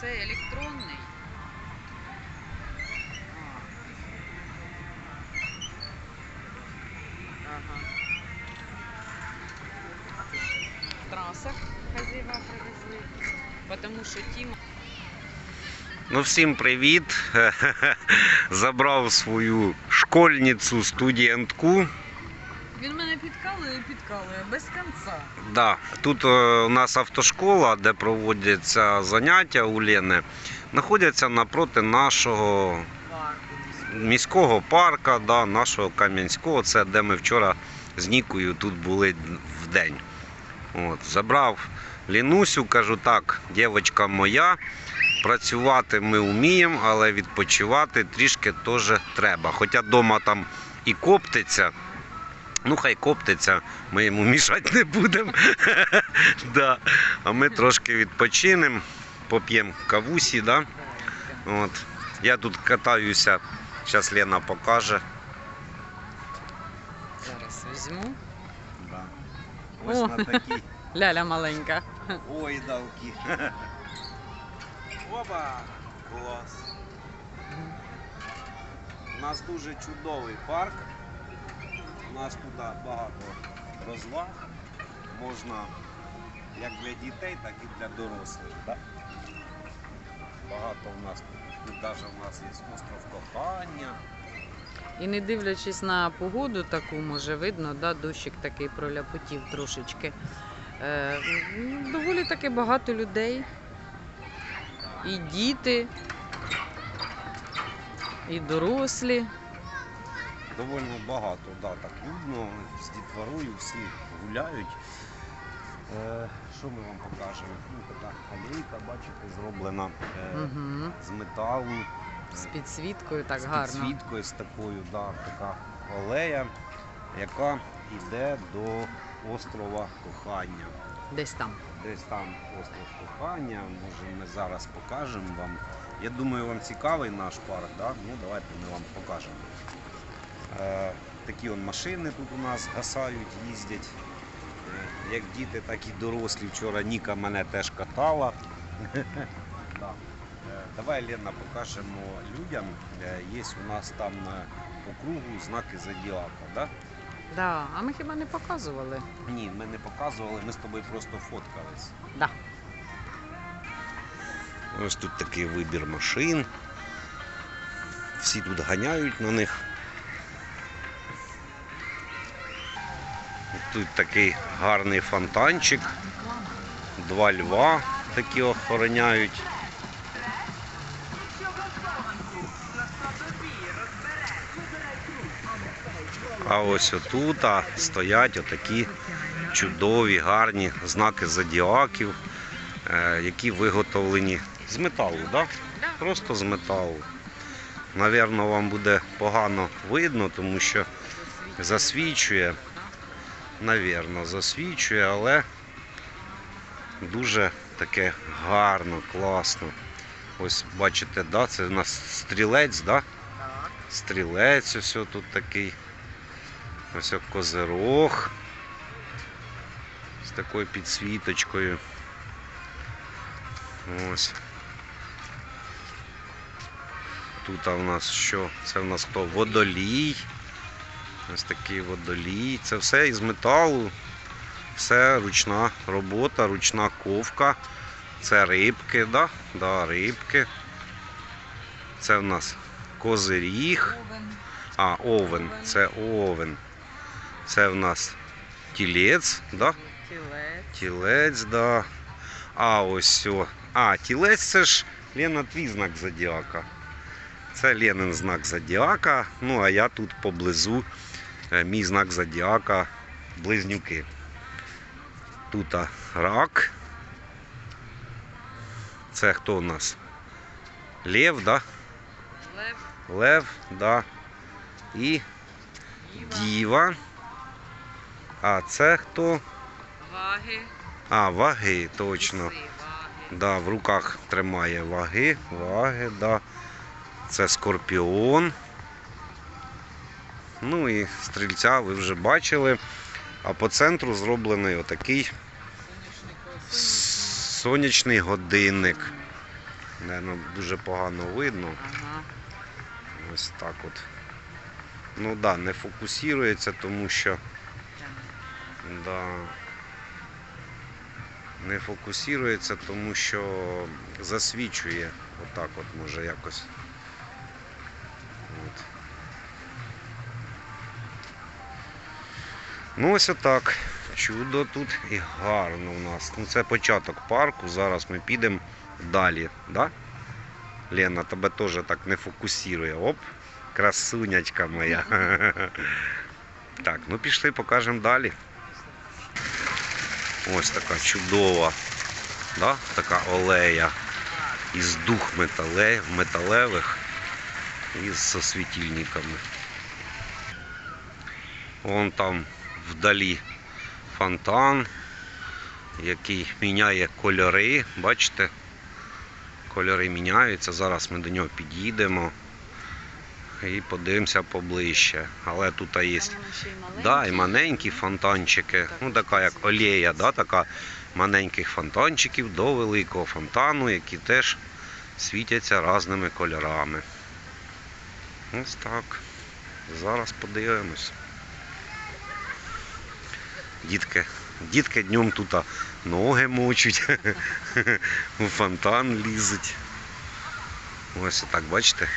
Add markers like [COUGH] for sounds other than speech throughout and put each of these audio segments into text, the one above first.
це електронний. А. Ага. Трасах хазяїва привезли. Потому що Тіма Ну, всім привіт. [LAUGHS] Забрав свою школьницю, студентку. Він мене підкалує, підкалує без кінця. Да, тут е, у нас автошкола, де проводяться заняття у Лени, знаходяться напроти нашого міського парка, да, нашого Кам'янського. Це де ми вчора з Нікою тут були в день. От, забрав Лінусю, кажу так, дівчинка моя. Працювати ми вміємо, але відпочивати трішки теж треба. Хоча вдома там і коптиться. Ну, хай коптиться, ми йому мішати не будемо. [LAUGHS] да. А ми трошки відпочинемо, поп'ємо кавусі. Да? От. Я тут катаюся, зараз Лена покаже. Зараз візьму. Да. Ось О. на такі [LAUGHS] Ляля маленька. ойдалки. [LAUGHS] Опа! Клас. У нас дуже чудовий парк. У нас тут багато розваг. Можна як для дітей, так і для дорослих. Да? Багато у нас тут, навіть у нас є остров кохання. І не дивлячись на погоду таку, може видно, да, дощик такий проляпотів трошечки. Е, доволі таки багато людей. І діти, і дорослі. Довольно багато, да, так людно, з дітворою всі гуляють. Е, що ми вам покажемо? Ну, така алейка, бачите, зроблена е, Угу. з металу, З підсвіткою так з гарно. підсвіткою, з такою, да, така алея, яка йде до острова Кохання. Десь там. Десь там остров Кохання, може ми зараз покажемо вам. Я думаю, вам цікавий наш парк, да? ну давайте ми вам покажемо. Е, такі он машини тут у нас гасають, їздять. Е, як діти, так і дорослі. Вчора Ніка мене теж катала. [LAUGHS] Е, Давай, Лена, покажемо людям. Є у нас там по кругу знаки зодіака. Да? Да. А ми хіба не показували? Ні, ми не показували, ми з тобою просто фоткались. Да. Ось тут такий вибір машин. Всі тут ганяють на них. Тут такий гарний фонтанчик. Два льва такі охороняють. А ось отут стоять отакі чудові, гарні знаки зодіаків, е, які виготовлені з металу, да? просто з металу. Навірно, вам буде погано видно, тому що засвічує. Навірно, засвічує, але дуже таке гарно, класно. Ось бачите, да, це у нас стрілець, да? Стрілець ось тут такий. Ось козирог з такою підсвіточкою. Ось. Тут у нас що? Це в нас хто? Водолій. Ось такий водолій. Це все із металу. Все ручна робота, ручна ковка. Це рибки, да? Да, рибки. Це в нас козиріг. А, овен. Це овен. Це в нас тілець, да? Тілець. Тілець, да. А ось о. А, тілець це ж Лена твій знак зодіака. Це Ленин знак зодіака. Ну, а я тут поблизу мій знак зодіака близнюки. Тут рак. Це хто у нас? Лев, да? Лев. Лев, да. І діва. А це хто? Ваги. А, ваги, точно. Ваги. Да, в руках тримає ваги, ваги, да. Це скорпіон. Ну і стрільця ви вже бачили. А по центру зроблений отакий Сонячний годинник. Наверно, дуже погано видно. Ага. Ось так от. Ну так, да, не фокусується, тому що да, не фокусується, тому що засвічує. Отак от може якось. Ну ось отак. Чудо тут і гарно у нас. Ну це початок парку. Зараз ми підемо далі. Да? Лена, тебе теж так не фокусує. Оп, красунячка моя. Так, ну пішли, покажемо далі. Ось така чудова, да? така олея із дух метале, металевих і з освітильниками. Вон там вдалі фонтан, який міняє кольори. Бачите? Кольори міняються. Зараз ми до нього підійдемо і подивимося поближче. Але тут є Да, і маленькі фонтанчики. Ну, така як олея, да, така маленьких фонтанчиків до великого фонтану, які теж світяться різними кольорами. Ось так. Зараз подивимось. Дітки, дітки днем тут ноги мочуть, [LAUGHS] у фонтан лізуть. Ось так, бачите?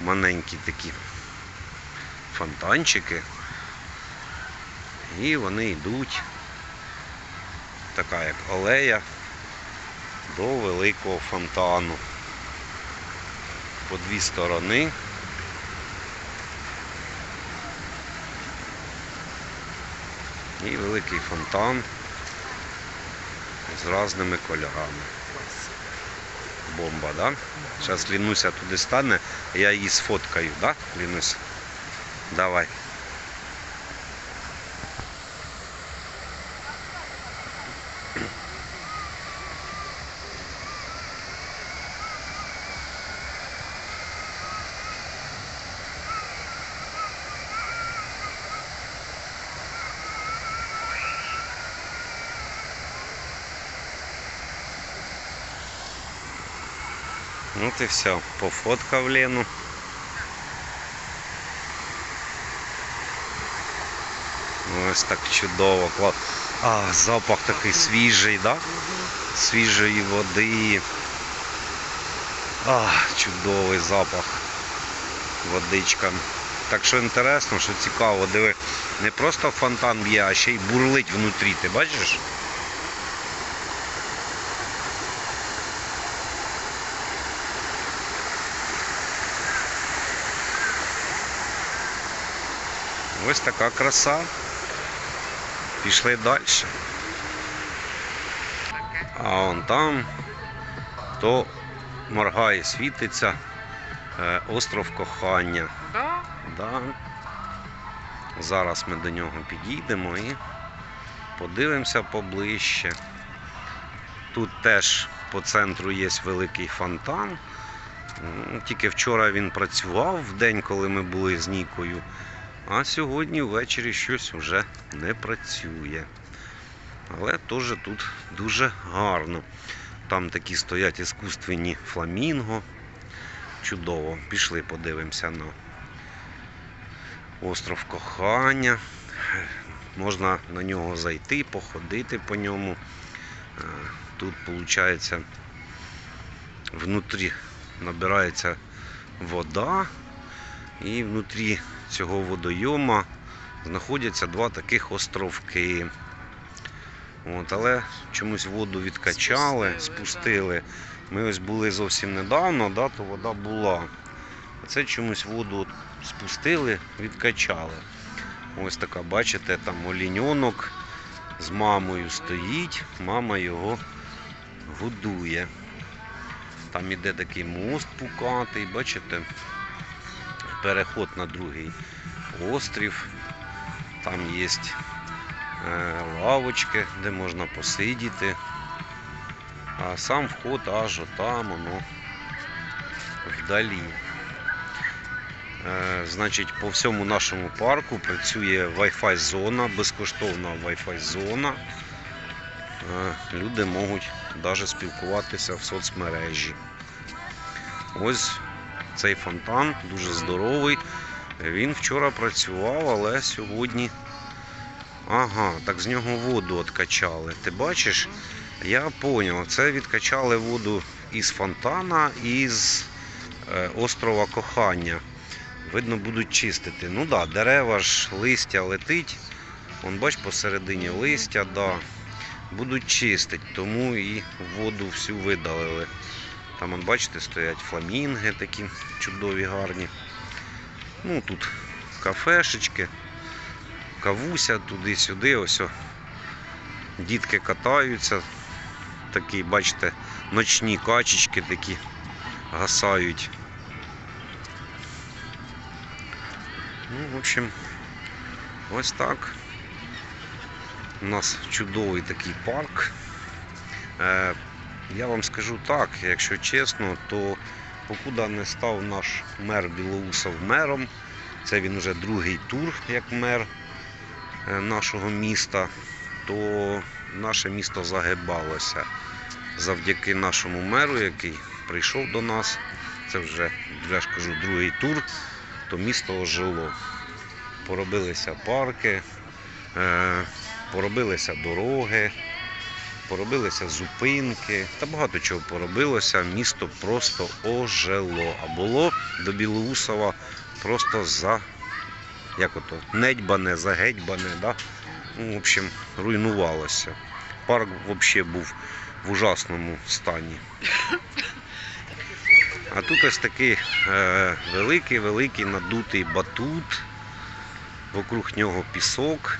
Маленькі такі фонтанчики. І вони йдуть, така як алея, до великого фонтану. По дві сторони. І великий фонтан з різними кольорами. Бомба, да? Зараз Лінуся туди стане, я її сфоткаю, да, Лінуся? Давай. Ну ти все, пофоткав Лену. Ну, Ось так чудово. А, запах такий свіжий, да? Свіжої води. А, чудовий запах. Водичка. Так що інтересно, що цікаво, диви, не просто фонтан б'є, а ще й бурлить внутрі, ти бачиш? Ось така краса. Пішли далі. А вон там то моргає, світиться е, остров кохання. Да? Да. Зараз ми до нього підійдемо і подивимося поближче. Тут теж по центру є великий фонтан. Тільки вчора він працював в день, коли ми були з Нікою. А сьогодні ввечері щось вже не працює. Але теж тут дуже гарно. Там такі стоять іскусственні фламінго. Чудово. Пішли подивимося на остров кохання. Можна на нього зайти, походити по ньому. Е, Тут, виходить, внутрі набирається вода, і внутрі цього водойома знаходяться два таких островки. От, але чомусь воду відкачали, Спустили, спустили. Ми ось були зовсім недавно, да, то вода була. А це чомусь воду спустили, відкачали. Ось така, бачите, там оліньонок з мамою стоїть, мама його годує. Там іде такий мост пукатий, бачите, переход на другий острів. Там є лавочки, де можна посидіти. А сам вход аж отам, воно вдалі. Е, Значить, по всьому нашому парку працює Wi-Fi зона, безкоштовна Wi-Fi зона. Е, Люди можуть навіть спілкуватися в соцмережі. Ось цей фонтан дуже здоровий. Він вчора працював, але сьогодні. Ага, так з нього воду відкачали. Ти бачиш? Я зрозумів, це відкачали воду із фонтана із е, острова Кохання. Видно, будуть чистити. Ну так, да, дерева ж, листя летить. Вон бач посередині листя, да. Будуть чистити, тому і воду всю видалили. Там, вон, бачите, стоять фламінги такі чудові, гарні. Ну тут кафешечки, кавуся туди-сюди, ось. Дітки катаються. Такі, бачите, ночні качечки такі гасають. Ну, в общем, ось так. У нас чудовий такий парк. Я вам скажу так, якщо чесно, то покуда не став наш мер Білоусов мером, це він вже другий тур як мер е, нашого міста, то наше місто загибалося завдяки нашому меру, який прийшов до нас. Це вже, я ж кажу, другий тур, то місто ожило. Поробилися парки, е, поробилися дороги, поробилися зупинки. Та багато чого поробилося. Місто просто ожило. А було до Білоусова просто за як ото, недьбане, загетьбане, да? ну, в общем, руйнувалося. Парк взагалі був в ужасному стані. А тут ось такий е, великий, великий надутий батут. Вокруг нього пісок.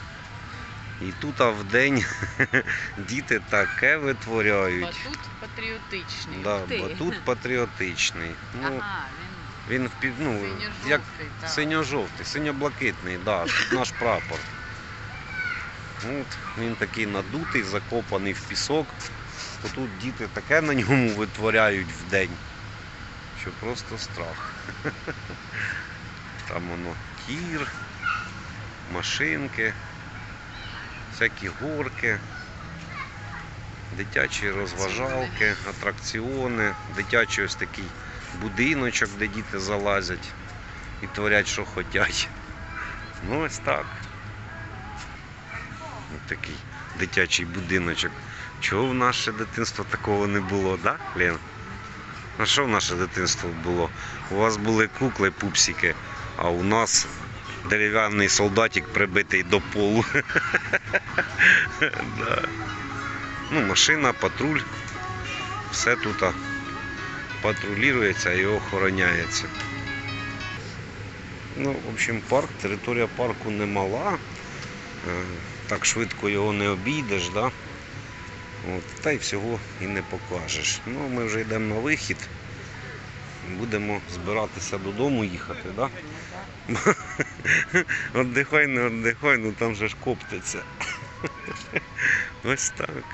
І тут а вдень [LAUGHS] діти таке витворяють. Батут патріотичний. Да, батут [LAUGHS] патріотичний. Ну, Ага, він в ну, він як синьо-жовтий. так. синьо-жовтий, синьо-блакитний, да, тут [LAUGHS] наш прапор. От, він такий надутий, закопаний в пісок. То тут діти таке на ньому витворяють в день, що просто страх. Там воно кір, машинки, всякі горки, дитячі розважалки, атракціони, дитячий ось такий будиночок, де діти залазять і творять, що хочуть. Ну ось так. Ось такий дитячий будиночок. Чого в наше дитинство такого не було, да, Лен? А що в наше дитинство було? У вас були кукли, пупсики, а у нас дерев'яний солдатик прибитий до полу. [LAUGHS] Да. Ну, машина, патруль. Все тут патрулюється і охороняється. Ну, в общем, парк, територія парку немала. Е, Так швидко його не обійдеш, да? От, та й всього і не покажеш. Ну, ми вже йдемо на вихід. Будемо збиратися додому їхати, да? [LAUGHS] Отдихай, не отдихай, ну там же ж коптиться. Ось так.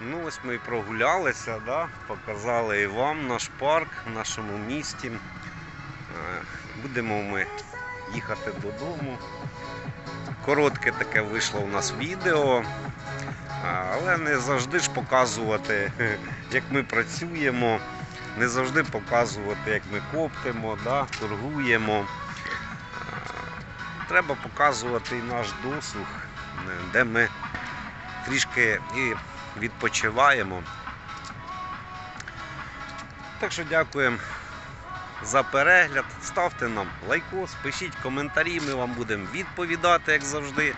Ну, ось ми і прогулялися, да? показали і вам наш парк в нашому місті. Е, Будемо ми їхати додому. Коротке таке вийшло у нас відео, але не завжди ж показувати, [LAUGHS] як ми працюємо, не завжди показувати, як ми коптимо, да? торгуємо. Треба показувати і наш досуг, де ми трішки і відпочиваємо. Так що дякуємо за перегляд. Ставте нам лайкос, пишіть коментарі, ми вам будемо відповідати, як завжди.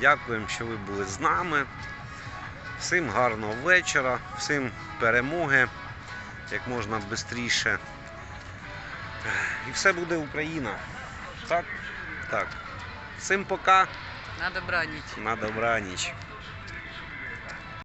Дякуємо, що ви були з нами. Всім гарного вечора, всім перемоги, як можна швидше. І все буде Україна. Так? Так. Всім пока. На добраніч. На добраніч.